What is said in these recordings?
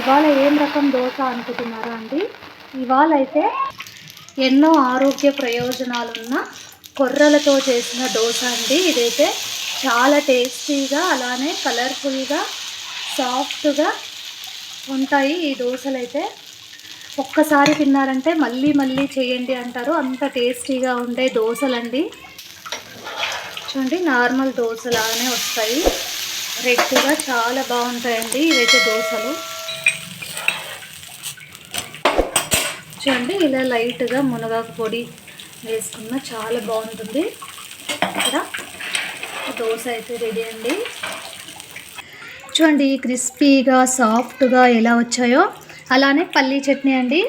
ఇవాళ ఏం రకం దోశ అనుకుంటున్నారా అండి? ఇవాళ అయితే ఎన్నో ఆరోగ్య ప్రయోజనాలున్న కొర్రలతో చేసిన దోశ అండి. ఇదైతే చాలా టేస్టీగా అలానే కలర్ఫుల్గా సాఫ్ట్గా ఉంటాయి ఈ దోశలు అయితే ఒక్కసారి తిన్నారంటే మళ్ళీ మళ్ళీ చేయండి అంటారు. అంత టేస్టీగా ఉండే దోశలండి. చూడండి నార్మల్ దోశలాగానే వస్తాయి. రెడ్గా చాలా బాగుంటాయండి ఇవైతే దోశలు. చూడండి ఇలా లైట్గా మునగాకు పొడి వేసుకున్న చాలా బాగుంటుంది. ఇక్కడ దోశ అయితే రెడీ అండి. చూడండి క్రిస్పీగా సాఫ్ట్గా ఎలా వచ్చాయో. అలానే పల్లీ చట్నీ అండి.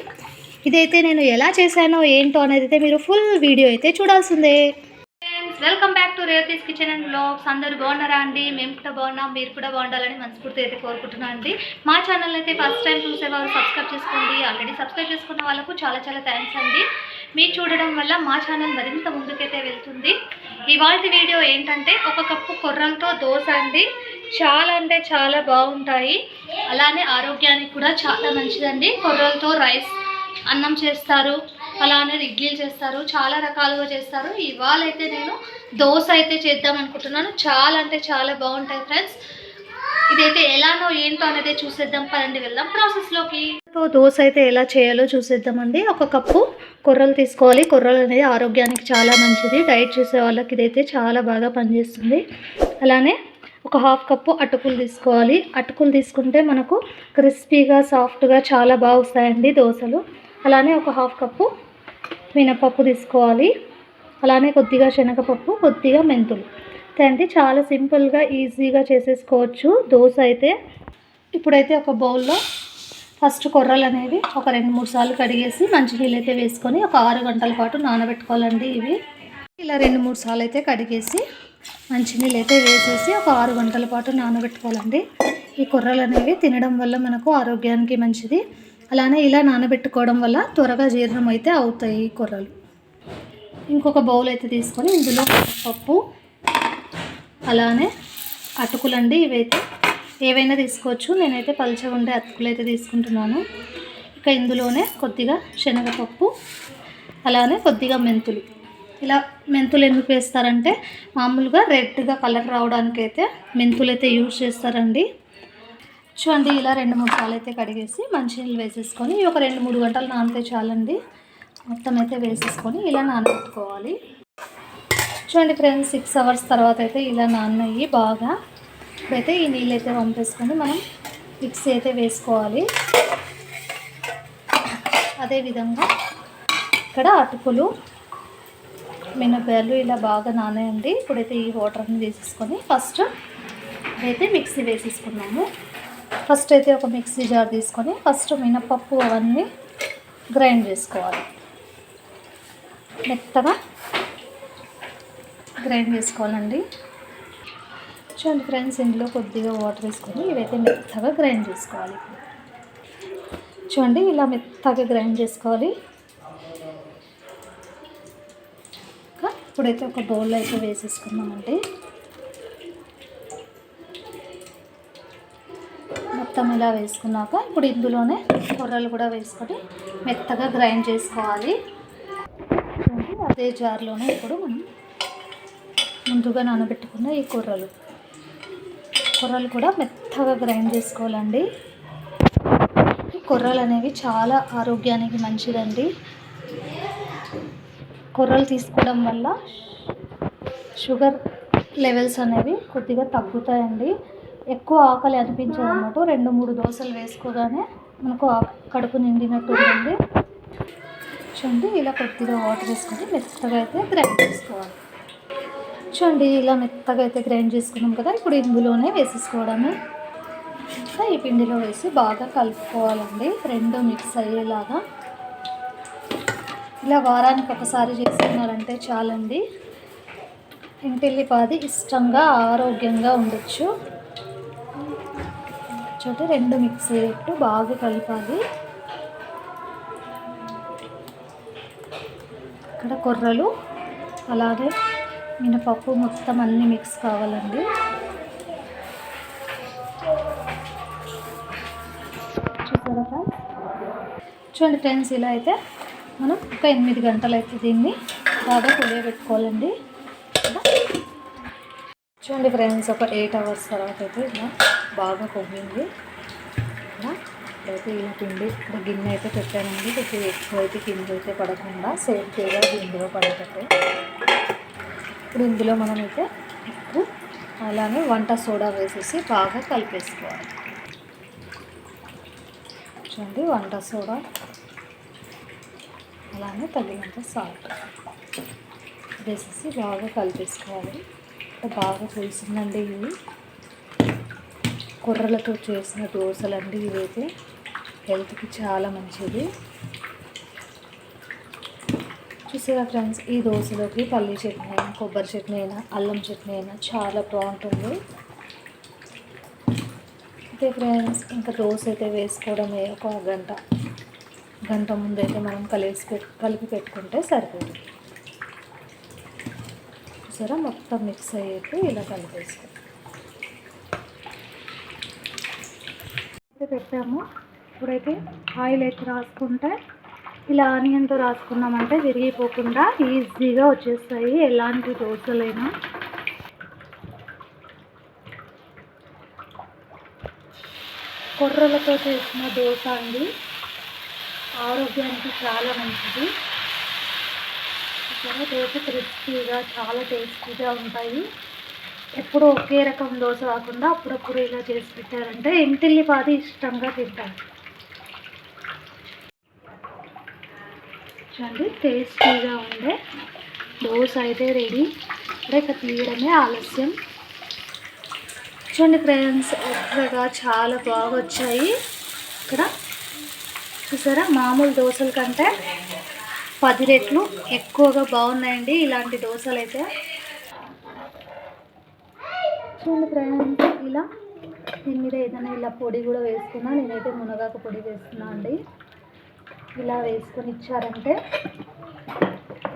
ఇదైతే నేను ఎలా చేశానో ఏంటో అనేది అయితే మీరు ఫుల్ వీడియో అయితే చూడాల్సిందే. Welcome back to Revathi's kitchen and blogs. అందరు బాగున్నారా అండి? మేము కూడా బాగున్నాం మీరు కూడా బాగుండాలని మనస్ఫూర్తి అయితే కోరుకుంటున్నాను అండి. మా ఛానల్ అయితే ఫస్ట్ టైం చూసేవారు సబ్స్క్రైబ్ చేసుకోండి. ఆల్రెడీ సబ్స్క్రైబ్ చేసుకున్న వాళ్ళకు చాలా చాలా థ్యాంక్స్ అండి. మీరు చూడడం వల్ల మా ఛానల్ మరింత ముందుకైతే వెళ్తుంది. ఇవాళ వీడియో ఏంటంటే ఒక కప్పు కొర్రలతో దోశ అండి. చాలా అంటే చాలా బాగుంటాయి. అలానే ఆరోగ్యానికి కూడా చాలా మంచిదండి. కొర్రలతో రైస్ అన్నం చేస్తారు. అలానే ఇడ్లీలు చేస్తారు చాలా రకాలుగా చేస్తారు. ఇవాళ అయితే నేను దోశ అయితే చేద్దాం అనుకుంటున్నాను. చాలా అంటే చాలా బాగుంటాయి ఫ్రెండ్స్. ఇదైతే ఎలానో ఏంటో అనేది చూసేద్దాం. పదండి వెళ్దాం ప్రాసెస్లోకి. దోశ అయితే ఎలా చేయాలో చూసేద్దామండి. ఒక కప్పు కొర్రలు తీసుకోవాలి. కొర్రలు అనేది ఆరోగ్యానికి చాలా మంచిది. డైట్ చేసే వాళ్ళకి ఇదైతే చాలా బాగా పనిచేస్తుంది. అలానే ఒక హాఫ్ కప్పు అటుకులు తీసుకోవాలి. అటుకులు తీసుకుంటే మనకు క్రిస్పీగా సాఫ్ట్గా చాలా బాగా వస్తాయండి దోశలు అలానే ఒక హాఫ్ కప్పు మినపప్పు తీసుకోవాలి. అలానే కొద్దిగా శనగపప్పు కొద్దిగా మెంతులు. అంతే చాలా సింపుల్గా ఈజీగా చేసేసుకోవచ్చు. దోశ అయితే ఇప్పుడైతే ఒక బౌల్లో ఫస్ట్ కొర్రలు అనేవి ఒక రెండు మూడు సార్లు కడిగేసి మంచినీళ్ళు అయితే వేసుకొని ఒక ఆరు గంటల పాటు నానబెట్టుకోవాలండి ఇవి. ఇలా రెండు మూడు సార్లు అయితే కడిగేసి మంచినీళ్ళు అయితే వేసేసి ఒక ఆరు గంటల పాటు నానబెట్టుకోవాలండి. ఈ కొర్రలు అనేవి తినడం వల్ల మనకు ఆరోగ్యానికి మంచిది. అలానే ఇలా నానబెట్టుకోవడం వల్ల త్వరగా జీర్ణం అయితే అవుతాయి కూరలు. ఇంకొక బౌల్ అయితే తీసుకొని ఇందులో పప్పు అలానే అటుకులండి ఇవైతే. ఏవైనా తీసుకోవచ్చు. నేనైతే పల్చగా ఉండే అటుకులు అయితే తీసుకుంటున్నాను. ఇక ఇందులోనే కొద్దిగా శనగపప్పు అలానే కొద్దిగా మెంతులు. ఇలా మెంతులు ఎందుకు వేస్తారంటే మామూలుగా రెడ్గా కలర్ రావడానికైతే మెంతులు అయితే యూజ్ చేస్తారండి. చూడండి ఇలా రెండు మూడు సార్లు అయితే కడిగేసి మంచినీళ్ళు వేసేసుకొని ఒక రెండు మూడు గంటలు నానితే చాలండి. మొత్తం అయితే వేసేసుకొని ఇలా నానబెట్టుకోవాలి. చూడండి ఫ్రెండ్స్ సిక్స్ అవర్స్ తర్వాత అయితే ఇలా నాన్నయ్యి బాగా. ఇప్పుడైతే ఈ నీళ్ళు అయితే పంపేసుకొని మనం మిక్సీ అయితే వేసుకోవాలి. అదేవిధంగా ఇక్కడ అటుకులు మినపాయలు ఇలా బాగా నానేయండి ఇప్పుడైతే ఈ వాటర్ని వేసేసుకొని ఫస్ట్ అయితే మిక్సీ వేసేసుకున్నాము. ఫస్ట్ అయితే ఒక మిక్సీ జార్ తీసుకొని ఫస్ట్ మినపప్పు అవన్నీ గ్రైండ్ చేసుకోవాలి. మెత్తగా గ్రైండ్ చేసుకోవాలండి. చూడండి ఫ్రెండ్స్ ఇందులో కొద్దిగా వాటర్ వేసుకొని ఇవైతే మెత్తగా గ్రైండ్ చేసుకోవాలి. చూడండి ఇలా మెత్తగా గ్రైండ్ చేసుకోవాలి. ఇంకా ఇప్పుడైతే ఒక బౌల్లో అయితే వేసేసుకుందామండి. మొత్తం ఇలా వేసుకున్నాక ఇప్పుడు ఇందులోనే కొర్రలు కూడా వేసుకొని మెత్తగా గ్రైండ్ చేసుకోవాలి. అదే జార్లోనే ఇప్పుడు మనం ముందుగా నానబెట్టుకున్న ఈ కొర్రలు కొర్రలు కూడా మెత్తగా గ్రైండ్ చేసుకోవాలండి. కొర్రలు అనేవి చాలా ఆరోగ్యానికి మంచిదండి. కొర్రలు తీసుకోవడం వల్ల షుగర్ లెవెల్స్ అనేవి కొద్దిగా తగ్గుతాయండి. ఎక్కువ ఆకలి అనిపించదు అన్నమాట రెండు మూడు దోశలు వేసుకోగానే మనకు కడుపు నిండినట్టు ఉంటుంది. చూడండి ఇలా కొద్దిగా వాటర్ వేసుకొని మెత్తగా అయితే గ్రైండ్ చేసుకోవాలి. చూడండి ఇలా మెత్తగా అయితే గ్రైండ్ చేసుకున్నాం కదా ఇప్పుడు ఇందులోనే వేసేసుకోవడమే. ఇంకా ఈ పిండిలో వేసి బాగా కలుపుకోవాలండి. రెండు మిక్స్ అయ్యేలాగా. ఇలా వారానికి ఒకసారి చేసుకున్నారంటే చాలండి. ఇంటిల్లిపాది ఇష్టంగా ఆరోగ్యంగా ఉండొచ్చు. చోట రెండు మిక్స్ అయ్యేట్టు బాగా కలపాలి. ఇక్కడ కొర్రలు అలాగే మినపప్పు మొత్తం అన్నీ మిక్స్ కావాలండి. ఫ్రెండ్స్? చూడండి ఫ్రెండ్స్ ఇలా అయితే మనం ఒక ఎనిమిది గంటలు అయితే దీన్ని బాగా పెట్టుకోవాలండి చూడండి ఫ్రెండ్స్ ఒక ఎయిట్ అవర్స్ తర్వాత అయితే ఇలా బాగా కొవ్వింది ఇలా ఇలా పిండి ఇక్కడ గిన్నె అయితే పెట్టానండి. కొంచెం ఎక్కువ అయితే కింద అయితే పడకుండా సేఫ్టీగా ఇందులో పడేటట్టు. ఇప్పుడు ఇందులో మనమైతే ఉప్పు అలానే వంట సోడా వేసేసి బాగా కలిపేసుకోవాలి. చూడండి వంట సోడా అలానే తగినంత సాల్ట్ వేసేసి బాగా కలిపేసుకోవాలి. బాగా చేసిందండి ఇవి. కుర్రలతో చేసిన దోశలండి ఇవైతే. హెల్త్కి చాలా మంచిది. చూసారా ఫ్రెండ్స్ ఈ దోశలోకి పల్లీ చట్నీ అయినా కొబ్బరి చట్నీ అయినా అల్లం చట్నీ అయినా చాలా బాగుంటుంది. అయితే ఫ్రెండ్స్ ఇంకా దోశ అయితే వేసుకోవడమే ఒక గంట. గంట ముందైతే మనం కలిసి కలిపి పెట్టుకుంటే సరిపోతుంది. చూసారా మొత్తం మిక్స్ అయ్యేట్టు ఇలా కలిపేసుకో. అయితే పెట్టాము. ఇప్పుడైతే ఆయిల్ అయితే రాసుకుంటే ఇలా ఆనియన్తో రాసుకున్నామంటే విరిగిపోకుండా ఈజీగా వచ్చేస్తాయి. ఎలాంటి దోశలైనా. కొర్రలతో చేసిన దోశ అండి. ఆరోగ్యానికి చాలా మంచిది. చాలా దోశ క్రిస్పీగా చాలా టేస్టీగా ఉంటాయి. ఎప్పుడు ఒకే రకం దోశ కాకుండా అప్పుడప్పుడు ఇలా చేసి పెట్టారంటే ఇంటిల్లిపాది ఇష్టంగా తింటారు. చూడండి టేస్టీగా ఉండే దోశ అయితే రెడీ. ఇక తీయడమే ఆలస్యం. చూడండి ఫ్రెండ్స్ ఎక్కడగా చాలా బాగా వచ్చాయి ఇక్కడ చూసారా మామూలు దోశల కంటే పది రెట్లు ఎక్కువగా బాగున్నాయండి ఇలాంటి దోశలు అయితే చూడండి ఇలా దీని మీద ఏదైనా ఇలా పొడి కూడా వేసుకున్నా నేనైతే మునగాకు పొడి వేస్తున్నా అండి. ఇలా వేసుకొని ఇచ్చారంటే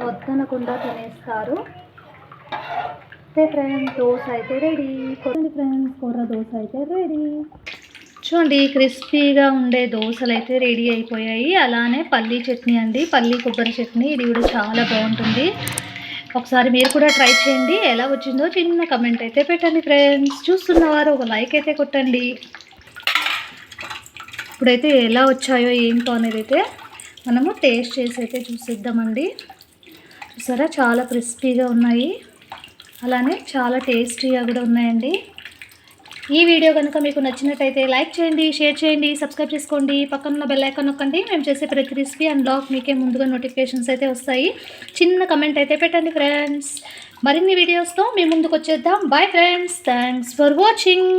వద్దనకుండా తినేస్తారు. అయితే ఫ్రెండ్స్ దోశ అయితే రెడీ. కొన్ని ఫ్రెండ్స్ కూర దోశ అయితే రెడీ. చూడండి క్రిస్పీగా ఉండే దోశలు అయితే రెడీ అయిపోయాయి. అలానే పల్లీ చట్నీ అండి పల్లీ కొబ్బరి చట్నీ. ఇది కూడా చాలా బాగుంటుంది. ఒకసారి మీరు కూడా ట్రై చేయండి. ఎలా వచ్చిందో చిన్న కమెంట్ అయితే పెట్టండి ఫ్రెండ్స్. చూస్తున్నవారు ఒక లైక్ అయితే కొట్టండి. ఇప్పుడైతే ఎలా వచ్చాయో ఏంటో అనేది అయితే మనము టేస్ట్ చేసి అయితే చూసిద్దామండి. చూసారా? చాలా క్రిస్పీగా ఉన్నాయి. అలానే చాలా టేస్టీగా కూడా ఉన్నాయండి. ఈ వీడియో కనుక మీకు నచ్చినట్టయితే లైక్ చేయండి షేర్ చేయండి సబ్స్క్రైబ్ చేసుకోండి. పక్కన బెల్ ఐకాన్ నొక్కండి. మేము చేసే ప్రతి రెసిపీ అండ్ బ్లాగ్ మీకే ముందుగా నోటిఫికేషన్స్ అయితే వస్తాయి. చిన్న కమెంట్ అయితే పెట్టండి ఫ్రెండ్స్ మరిన్ని వీడియోస్తో మీ ముందుకు వచ్చేద్దాం. Bye friends thanks for watching